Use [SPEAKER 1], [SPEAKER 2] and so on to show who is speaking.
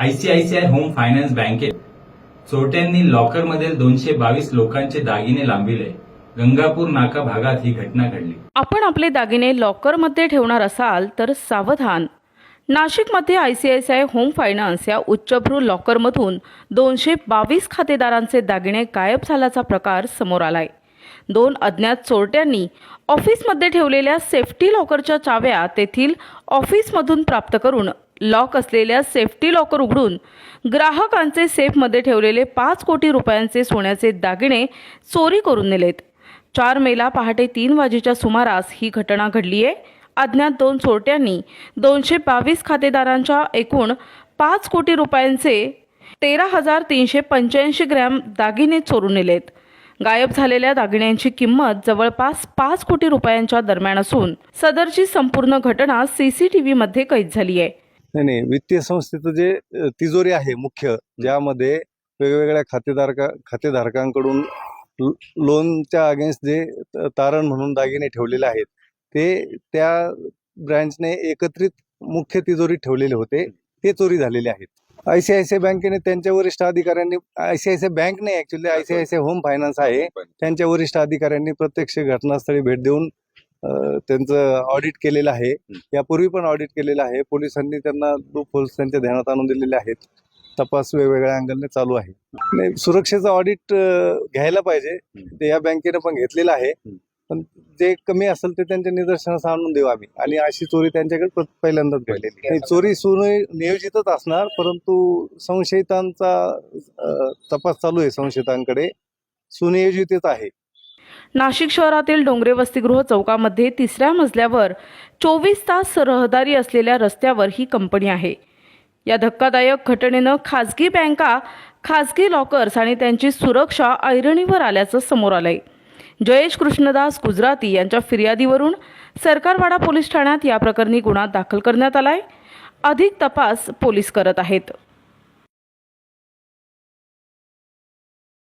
[SPEAKER 1] ICICI home finance बँकेत चोरट्यांनी लॉकरमधील दोनशे बावीस लोकांचे दागिने लांबिले. गंगापूर नाका भागात ही घटना घडली.
[SPEAKER 2] आपण आपले दागिने लॉकरमध्ये ठेवणार असाल तर सावधान. नाशिकमध्ये I C I C I home finance या उच्चभ्रू लॉकरमधून दोनशे बावीस खातेदारांचे दागिने गायब झाल्याचा प्रकार समोर आलाय. दोन अज्ञात चोरट्यांनी ऑफिसमध्ये ठेवलेल्या सेफ्टी लॉकरच्या चाव्या तेथील ऑफिसमधून प्राप्त करून लॉक असलेल्या सेफ्टी लॉकर उघडून ग्राहकांचे सेफमध्ये ठेवलेले पाच कोटी रुपयांचे सोन्याचे दागिने चोरी करून नेलेत. चार मेला पहाटे तीन वाजेच्या सुमारास ही घटना घडली आहे अज्ञात दोन चोरट्यांनी दोनशे बावीस खातेदारांच्या एकूण पाच कोटी रुपयांचे तेरा हजार तीनशे पंच्याऐंशी ग्रॅम दागिने चोरून नेलेत. गायब झालेल्या दागिन्यांची किंमत जवळपास पाच कोटी रुपयांच्या दरम्यान असून सदरची संपूर्ण घटना सीसीटीव्हीमध्ये कैद झाली आहे.
[SPEAKER 3] नाही नाही वित्तीय संस्थेचं जे तिजोरी आहे मुख्य ज्यामध्ये वेगवेगळ्या खातेधारका खातेधारकांकडून लो- लोनच्या अगेन्स्ट जे त- तारण म्हणून दागिने ठेवलेले आहेत ते त्या ब्रँचने एकत्रित मुख्य तिजोरी ठेवलेले होते ते चोरी झालेले आहेत. I C I C I बँकेने त्यांच्या वरिष्ठ अधिकाऱ्यांनी I C I C I bank. नाही actually I C I C I home finance आहे त्यांच्या वरिष्ठ अधिकाऱ्यांनी प्रत्यक्ष घटनास्थळी भेट देऊन त्यांचं ऑडिट केलेलं आहे. यापूर्वी पण ऑडिट केलेलं आहे. पोलिसांनी त्यांना लूप होल्स त्यांच्या ध्यानात आणून दिलेले आहेत. तपास वेगवेगळ्या अँगलने चालू आहे. नाही सुरक्षेचं ऑडिट घ्यायला पाहिजे. ते या बँकेनं पण घेतलेलं आहे. पण जे कमी असेल ते त्यांच्या निदर्शनास आणून देऊ आम्ही. आणि अशी चोरी त्यांच्याकडे प्र- पहिल्यांदाच घडलेली नाही चोरी सुनियोजितच असणार परंतु संशयितांचा तपास चालू आहे संशयितांकडे. सुनियोजितच आहे.
[SPEAKER 2] नाशिक शहरातील डोंगरे वसतिगृह चौकामध्ये तिसऱ्या मजल्यावर चोवीस तास रहदारी असलेल्या रस्त्यावर ही कंपनी आहे. या धक्कादायक घटनेनं खाजगी बँका खाजगी लॉकर्स आणि त्यांची सुरक्षा ऐरणीवर आल्याचं समोर आलंय. जयेश कृष्णदास गुजराती यांच्या फिर्यादीवरून सरकारवाडा पोलीस ठाण्यात या प्रकरणी गुन्हा दाखल करण्यात आलाय. अधिक तपास पोलीस करत आहेत.